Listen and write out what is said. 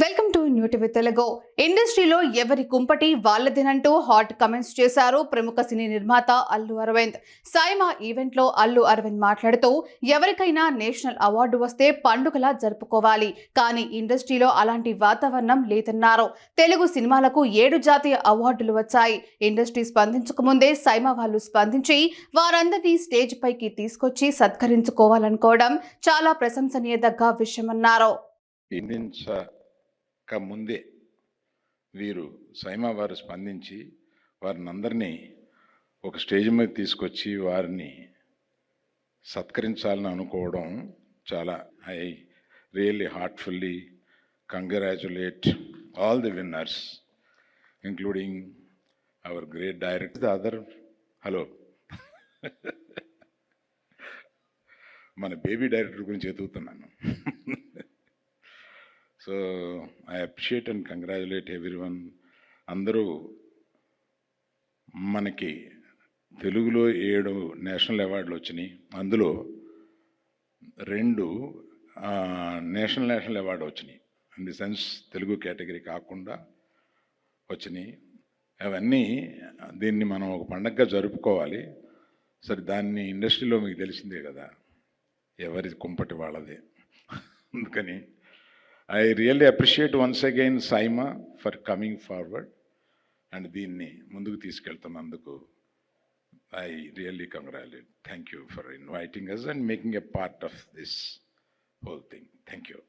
Welcome to new TV Telugu. ఇండస్ట్రీలో ఎవరి కుంపటి వాళ్ళదేనంటూ హాట్ కమెంట్స్ చేశారు ప్రముఖ సినీ నిర్మాత అల్లు అరవింద్. సైమా ఈవెంట్లో అల్లు అరవింద్ మాట్లాడుతూ ఎవరికైనా నేషనల్ అవార్డు వస్తే పండుగలా జరుపుకోవాలి కానీ ఇండస్ట్రీలో అలాంటి వాతావరణం లేదన్నారు. తెలుగు సినిమాలకు ఏడు జాతీయ అవార్డులు వచ్చాయి. ఇండస్ట్రీ స్పందించకముందే సైమా వాళ్ళు స్పందించి వారందరినీ స్టేజ్ పైకి తీసుకొచ్చి సత్కరించుకోవాలనుకోవడం చాలా ప్రశంసనీయదగ్గ విషయమన్నారు. స్పందించక ముందే వీరు సైమా వారు స్పందించి వారిని అందరినీ ఒక స్టేజ్ మీద తీసుకొచ్చి వారిని సత్కరించాలని అనుకోవడం చాలా I really heartfully congratulate all the winners including our great director. The other hello. మన బేబీ డైరెక్టర్ గురించి ఎదుగుతున్నాను. So I appreciate and congratulate everyone అందరూ మనకి తెలుగులో ఏడు నేషనల్ అవార్డులు వచ్చినాయి. అందులో రెండు నేషనల్ నేషనల్ అవార్డు వచ్చినాయి. In the sense Telugu category కాకుండా వచ్చినాయి. అవన్నీ దీన్ని మనం ఒక పండగగా జరుపుకోవాలి. సరే దాన్ని ఇండస్ట్రీలో మీకు తెలిసిందే కదా. ఎవరి కుంపటి వాళ్ళదే. అందుకని I really appreciate once again SIIMA for coming forward and దీన్ని ముందుకు తీసుకెళ్తున్నందుకు I really congratulate thank you for inviting us and making a part of this whole thing thank you